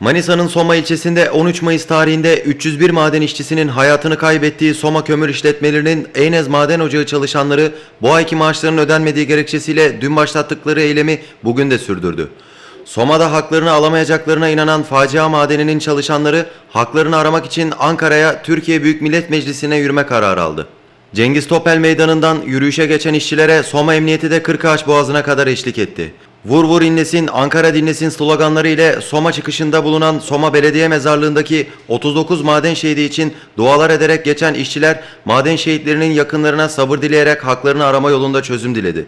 Manisa'nın Soma ilçesinde 13 Mayıs tarihinde 301 maden işçisinin hayatını kaybettiği Soma Kömür İşletmelerinin Eynez Maden Ocağı çalışanları bu ayki maaşlarının ödenmediği gerekçesiyle dün başlattıkları eylemi bugün de sürdürdü. Soma'da haklarını alamayacaklarına inanan facia madeninin çalışanları haklarını aramak için Ankara'ya Türkiye Büyük Millet Meclisi'ne yürüme kararı aldı. Cengiz Topel Meydanı'ndan yürüyüşe geçen işçilere Soma Emniyeti de Kırkağaç Boğazı'na kadar eşlik etti. Vur vur inlesin, Ankara dinlesin sloganları ile Soma çıkışında bulunan Soma Belediye Mezarlığı'ndaki 39 maden şehidi için dualar ederek geçen işçiler maden şehitlerinin yakınlarına sabır dileyerek haklarını arama yolunda çözüm diledi.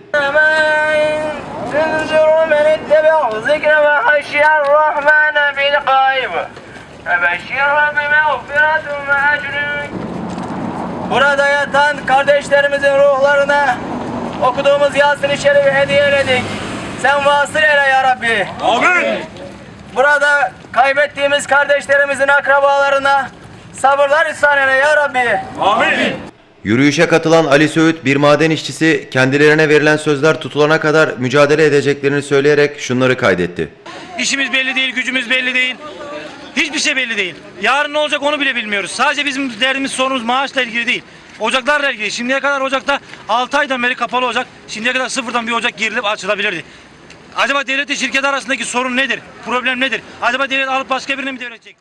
Burada yatan kardeşlerimizin ruhlarına okuduğumuz Yasin-i Şerif'i hediye ededik. Sen vasıl eyle ya Rabbi. Amin. Burada kaybettiğimiz kardeşlerimizin akrabalarına sabırlar ihsan eyle ya Rabbi. Amin. Yürüyüşe katılan Ali Söğüt bir maden işçisi kendilerine verilen sözler tutulana kadar mücadele edeceklerini söyleyerek şunları kaydetti. İşimiz belli değil, gücümüz belli değil. Hiçbir şey belli değil. Yarın ne olacak onu bile bilmiyoruz. Sadece bizim derdimiz sorunumuz maaşla ilgili değil. Ocaklarla ilgili. Şimdiye kadar ocakta 6 aydan beri kapalı ocak. Şimdiye kadar sıfırdan bir ocak girilip açılabilirdi. Acaba devletle şirket arasındaki sorun nedir? Problem nedir? Acaba devlet alıp başka birine mi devredecek?